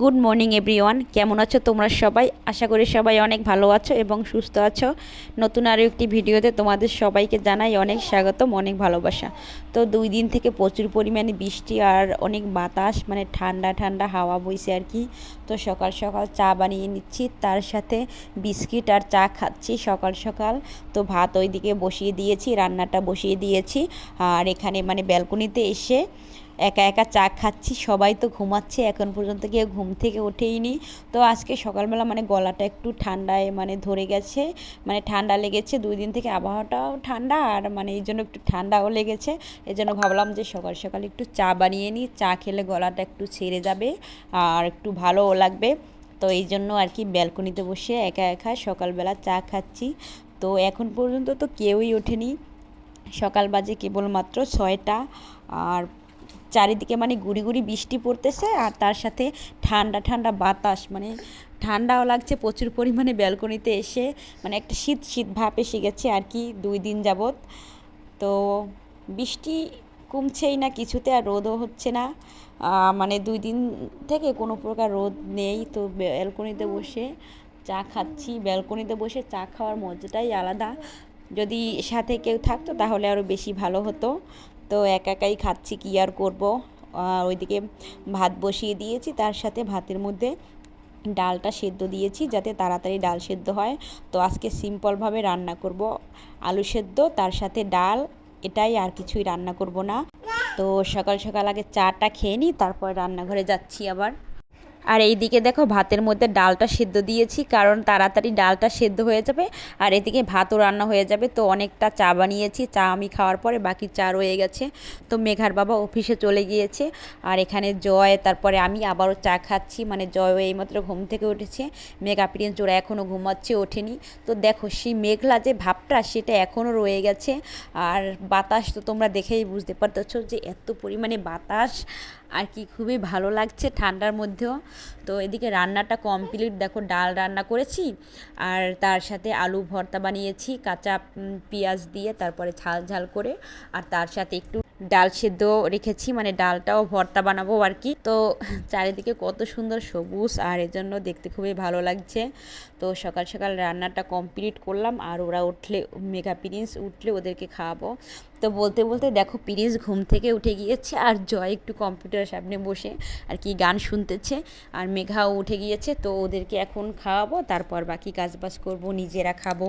Good morning everyone কেমন আছো তোমরা সবাই? আশা করি সবাই অনেক ভালো আছো এবং সুস্থ আছো। নতুন আরও একটি ভিডিওতে তোমাদের সবাইকে জানাই অনেক স্বাগতম, অনেক ভালোবাসা। তো দুই দিন থেকে প্রচুর পরিমাণে বৃষ্টি আর অনেক বাতাস মানে ঠান্ডা ঠান্ডা হাওয়া বইছে আর কি। তো সকাল সকাল চা বানিয়ে নিচ্ছি, তার সাথে বিস্কিট আর চা খাচ্ছি সকাল সকাল। তো ভাত ওইদিকে বসিয়ে দিয়েছি, রান্নাটা বসিয়ে দিয়েছি। আর এখানে মানে ব্যালকনিতে এসে একা একা চা খাচ্ছি, সবাই তো ঘুমাচ্ছে, এখন পর্যন্ত কেউ ঘুম থেকে ওঠেইনি। তো আজকে সকালবেলা মানে গলাটা একটু ঠান্ডায় মানে ধরে গেছে মানে ঠান্ডা লেগেছে, দুই দিন থেকে আবহাওয়াটাও ঠান্ডা আর মানে এই জন্য একটু ঠান্ডাও লেগেছে। এই জন্য ভাবলাম যে সকাল সকাল একটু চা বানিয়ে নিই, চা খেলে গলাটা একটু ছেড়ে যাবে আর একটু ভালোও লাগবে। তো এই জন্য আর কি ব্যালকনিতে বসে একা একা সকালবেলা চা খাচ্ছি। তো এখন পর্যন্ত তো কেউই ওঠেনি। সকাল বাজে কেবলমাত্র ছয়টা আর চারিদিকে মানে গুড়ি গুড়ি বৃষ্টি পড়তেছে আর তার সাথে ঠান্ডা ঠান্ডা বাতাস মানে ঠান্ডাও লাগছে প্রচুর পরিমাণে ব্যালকনিতে এসে মানে একটা শীত শীত ভাব এসে গেছে আর কি দুই দিন যাবৎ। তো বৃষ্টি কমছেই না কিছুতে আর রোদও হচ্ছে না। মানে দুই দিন থেকে কোনো প্রকার রোদ নেই। তো ব্যালকনিতে বসে চা খাচ্ছি। ব্যালকনিতে বসে চা খাওয়ার মজাটাই আলাদা। যদি সাথে কেউ থাকতো তাহলে আরও বেশি ভালো হতো। তো একা একাই খাচ্ছি, কী আর করব? ওইদিকে ভাত বসিয়ে দিয়েছি, তার সাথে ভাতের মধ্যে ডালটা সেদ্ধ দিয়েছি যাতে তাড়াতাড়ি ডাল সেদ্ধ হয়। তো আজকে সিম্পলভাবে রান্না করব আলু সেদ্ধ, তার সাথে ডাল, এটাই আর কিছুই রান্না করব না। তো সকাল সকাল আগে চাটা খেয়ে নিই, তারপর রান্নাঘরে যাচ্ছি আবার। আর এই দিকে দেখো ভাতের মধ্যে ডালটা সেদ্ধ দিয়েছি, কারণ তাড়াতাড়ি ডালটা সেদ্ধ হয়ে যাবে আর এদিকে ভাতও রান্না হয়ে যাবে। তো অনেকটা চা বানিয়েছি, চা আমি খাওয়ার পরে বাকি চা রয়ে গেছে। তো মেঘার বাবা অফিসে চলে গিয়েছে আর এখানে জয়, তারপরে আমি আবারও চা খাচ্ছি। মানে জয়ও এইমাত্র ঘুম থেকে উঠেছে। মেঘা প্রিন্স জোড়া এখনও ঘুমাচ্ছে, ওঠেনি। তো দেখো সেই মেঘলা যে ভাবটা, সেটা এখনও রয়ে গেছে। আর বাতাস তো তোমরা দেখেই বুঝতে পারতেছ যে এত পরিমাণে বাতাস। আর কি খুবই ভালো লাগছে ঠান্ডার মধ্যেও। তো এদিকে রান্নাটা কমপ্লিট দেখো ডাল রান্না করেছি, আর তার সাথে আলু ভর্তা বানিয়েছি, কাঁচা পেঁয়াজ দিয়ে, তারপরে ঝাল ঝাল করে, আর তার সাথে একটু ডাল সেদ্ধ রেখেছি মানে ডালটাও ভর্তা বানাবো আর কি। তো চারিদিকে কত সুন্দর সবুজ, আর এজন্য দেখতে খুবই ভালো লাগছে। তো সকাল সকাল রান্নাটা কমপ্লিট করলাম, আর ওরা উঠলে, মেঘা প্রিন্স উঠলে ওদেরকে খাওয়াবো। তো বলতে বলতে দেখো প্রিন্স ঘুম থেকে উঠে গিয়েছে আর জয় একটু কম্পিউটারের সামনে বসে আর কি গান শুনতেছে আর মেঘাও উঠে গিয়েছে। তো ওদেরকে এখন খাওয়াবো, তারপর বাকি কাজবাজ করব, নিজেরা খাব।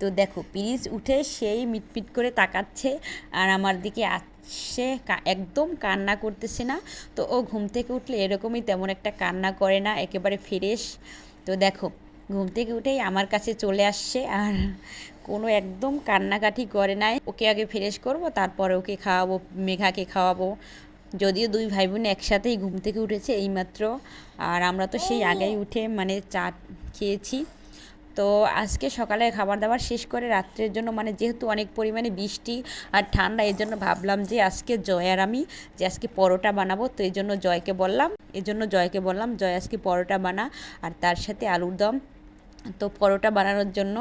তো দেখো প্রিন্স উঠে সেই মিটমিট করে তাকাচ্ছে আর আমার দিকে সে একদম কান্না করতেছে না। তো ও ঘুম থেকে উঠলে এরকমই তেমন একটা কান্না করে না, একেবারে ফ্রেশ। তো দেখো ঘুম থেকে উঠেই আমার কাছে চলে আসছে আর কোনো একদম কান্নাকাটি করে নাই। ওকে আগে ফ্রেশ করব, তারপরে ওকে খাওয়াবো, মেঘাকে খাওয়াবো। যদিও দুই ভাই বোন একসাথেই ঘুম থেকে উঠেছে এইমাত্র। আর আমরা তো সেই আগেই উঠে মানে চা খেয়েছি। তো আজকে সকালে খাবার দাবার শেষ করে রাত্রের জন্য মানে যেহেতু অনেক পরিমাণে বৃষ্টি আর ঠান্ডা, এই জন্য ভাবলাম যে আজকে জয় আর আমি, যে আজকে পরোটা বানাবো, তো এই জন্য জয়কে বললাম। এই জন্য জয়কে বললাম, জয় আজকে পরোটা বানা। আর তার সাথে আলুর দম। তো পরোটা বানানোর জন্য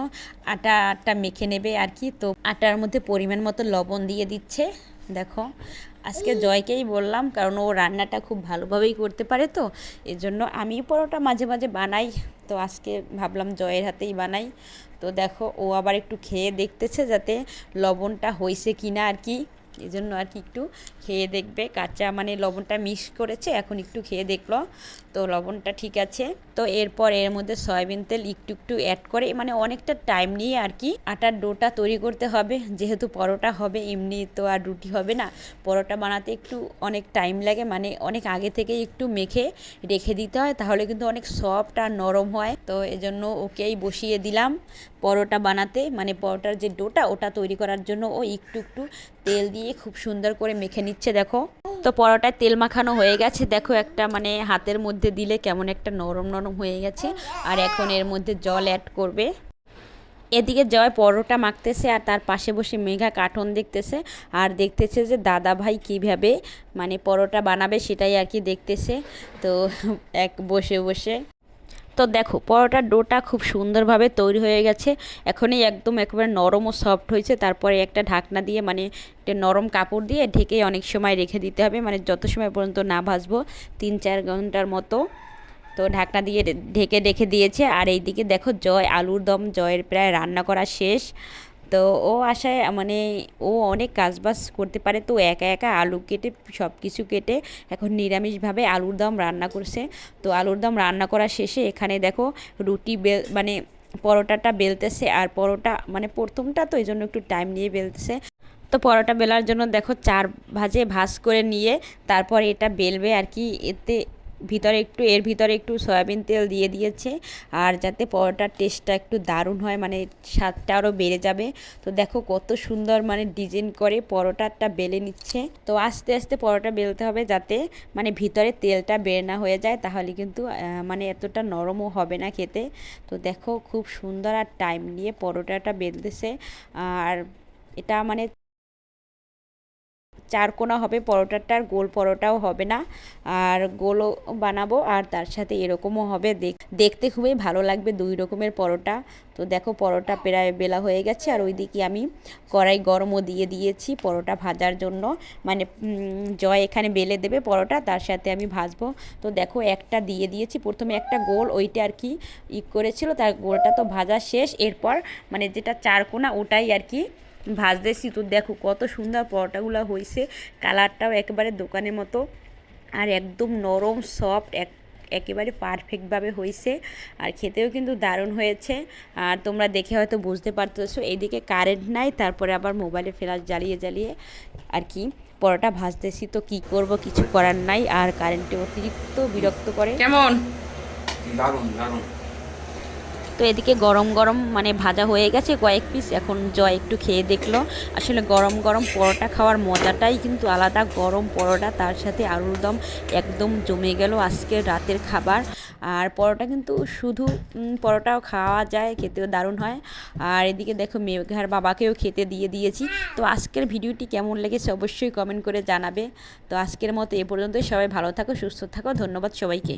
আটা আটা মেখে নেবে আর কি। তো আটার মধ্যে পরিমাণ মতো লবণ দিয়ে দিচ্ছে। দেখো, আজকে জয়কেই বললাম, কারণ ও রান্নাটা খুব ভালোভাবেই করতে পারে তো, এজন্য আমি পরোটা মাঝে মাঝে বানাই। তো আজকে ভাবলাম জয়ের হাতেই বানাই। তো দেখো, ও আবার একটু খেয়ে দেখতেছে যাতে লবণটা হয়েছে কিনা আর কি। এই জন্য আর কি একটু খেয়ে দেখবে। কাঁচা মানে লবণটা মিক্স করেছে, এখন একটু খেয়ে দেখল। তো লবণটা ঠিক আছে। তো এরপর এর মধ্যে সয়াবিন তেল একটু একটু অ্যাড করে মানে অনেকটা টাইম নিয়ে আর কি আটার ডোটা তৈরি করতে হবে। যেহেতু পরোটা হবে, এমনি তো আর রুটি হবে না। পরোটা বানাতে একটু অনেক টাইম লাগে মানে অনেক আগে থেকে একটু মেখে রেখে দিতে হয়, তাহলে কিন্তু অনেক সফট আর নরম হয়। তো এজন্য ওকেই বসিয়ে দিলাম। পরোটা বানাতে মানে পরোটার যে ডোটা, ওটা তৈরি করার জন্য ও একটু একটু তেল দিয়ে খুব সুন্দর করে মেখে নিচ্ছে, দেখো। তো পরোটায় তেল মাখানো হয়ে গেছে। দেখো একটা মানে হাতের মধ্যে দিলে কেমন একটা নরম নরম হয়ে গেছে। আর এখন এর মধ্যে জল অ্যাড করবে। এদিকে জয় পরোটা মাখতেছে আর তার পাশে বসে মেঘা কার্টুন দেখতেছে। আর দেখতেছে যে দাদা ভাই কীভাবে মানে পরোটা বানাবে সেটাই আর কি দেখতেছে। তো এক বসে বসে তো দেখো, পরোটার ডোটা খুব সুন্দরভাবে তৈরি হয়ে গেছে। এখনই একদম একেবারে নরম ও সফট হয়েছে। তারপরে একটা ঢাকনা দিয়ে মানে একটা নরম কাপড় দিয়ে ঢেকে অনেক সময় রেখে দিতে হবে। মানে যত সময় পর্যন্ত না ভাজবো, তিন চার ঘণ্টার মতো। তো ঢাকনা দিয়ে ঢেকে রেখে দিয়েছে। আর এইদিকে দেখো জয়, আলুর দম, জয়ের প্রায় রান্না করা শেষ। তো ও আশায় মানে ও অনেক কাজবাজ করতে পারে। তো একা একা আলু কেটে সব কিছু কেটে এখন নিরামিষভাবে আলুর দম রান্না করছে। তো আলুর দম রান্না করা শেষে এখানে দেখো রুটি বেল মানে পরোটাটা বেলতেছে আর পরোটা মানে প্রথমটা তো এই জন্য একটু টাইম নিয়ে বেলতেছে। তো পরোটা বেলার জন্য দেখো চার ভাজে ভাজ করে নিয়ে তারপর এটা বেলবে আর কি। এতে ভিতরে একটু, এর ভিতরে একটু সয়াবিন তেল দিয়ে দিয়েছে। আর যাতে পরোটার টেস্টটা একটু দারুণ হয় মানে স্বাদটা আরও বেড়ে যাবে। তো দেখো কত সুন্দর মানে ডিজাইন করে পরোটাটা বেলে নিচ্ছে। তো আস্তে আস্তে পরোটা বেলতে হবে যাতে মানে ভিতরে তেলটা বের না হয়ে যায়, তাহলে কিন্তু মানে এতটা নরমও হবে না খেতে। তো দেখো খুব সুন্দর আর টাইম নিয়ে পরোটাটা বেলতেছে। আর এটা মানে চারকোনা হবে পরোটাটার গোল পরোটাও হবে না। আর গোলও বানাবো আর তার সাথে এরকমও হবে। দেখতে খুবই ভালো লাগবে দুই রকমের পরোটা। তো দেখো পরোটা প্রায় বেলা হয়ে গেছে আর ওইদিকে আমি কড়াই গরমও দিয়ে দিয়েছি পরোটা ভাজার জন্য। মানে জয় এখানে বেলে দেবে পরোটা, তার সাথে আমি ভাজবো। তো দেখো একটা দিয়ে দিয়েছি, প্রথমে একটা গোল, ওইটা আর কি ই করেছিল, তার গোলটা তো ভাজা শেষ। এরপর মানে যেটা চারকোনা ওটাই আর কি ভাজতেছি তো দেখো কত সুন্দর পরোটাগুলো হয়েছে। কালারটাও একেবারে দোকানের মতো। আর একদম নরম সফট এক একেবারে পারফেক্টভাবে হয়েছে। আর খেতেও কিন্তু দারুণ হয়েছে। আর তোমরা দেখে হয়তো বুঝতে পারতেছো এইদিকে কারেন্ট নাই তারপরে আবার মোবাইলে ফ্ল্যাশ জ্বালিয়ে জ্বালিয়ে আর কি পরোটা ভাজতেছি তো কি করব কিছু করার নাই। আর কারেন্টে অতিরিক্ত বিরক্ত করে। কেমন? দারুণ দারুণ। তো এদিকে গরম গরম মানে ভাজা হয়ে গেছে, কয়েক পিস এখন জয় একটু খেয়ে দেখল। আসলে গরম গরম পরোটা খাওয়ার মজাটাই কিন্তু আলাদা, গরম পরোটা তার সাথে আলুর দম একদম জমে গেল আজকে রাতের খাবার। আর পরোটা কিন্তু শুধু পরোটাও খাওয়া যায়, খেতেও দারুণ হয়। আর এদিকে দেখো মেঘার বাবাকেও খেতে দিয়ে দিয়েছি। তো আজকের ভিডিওটি কেমন লেগেছে অবশ্যই কমেন্ট করে জানাবে। তো আজকের মতো এ পর্যন্তই, সবাই ভালো থাকো, সুস্থ থাকো, ধন্যবাদ সবাইকে।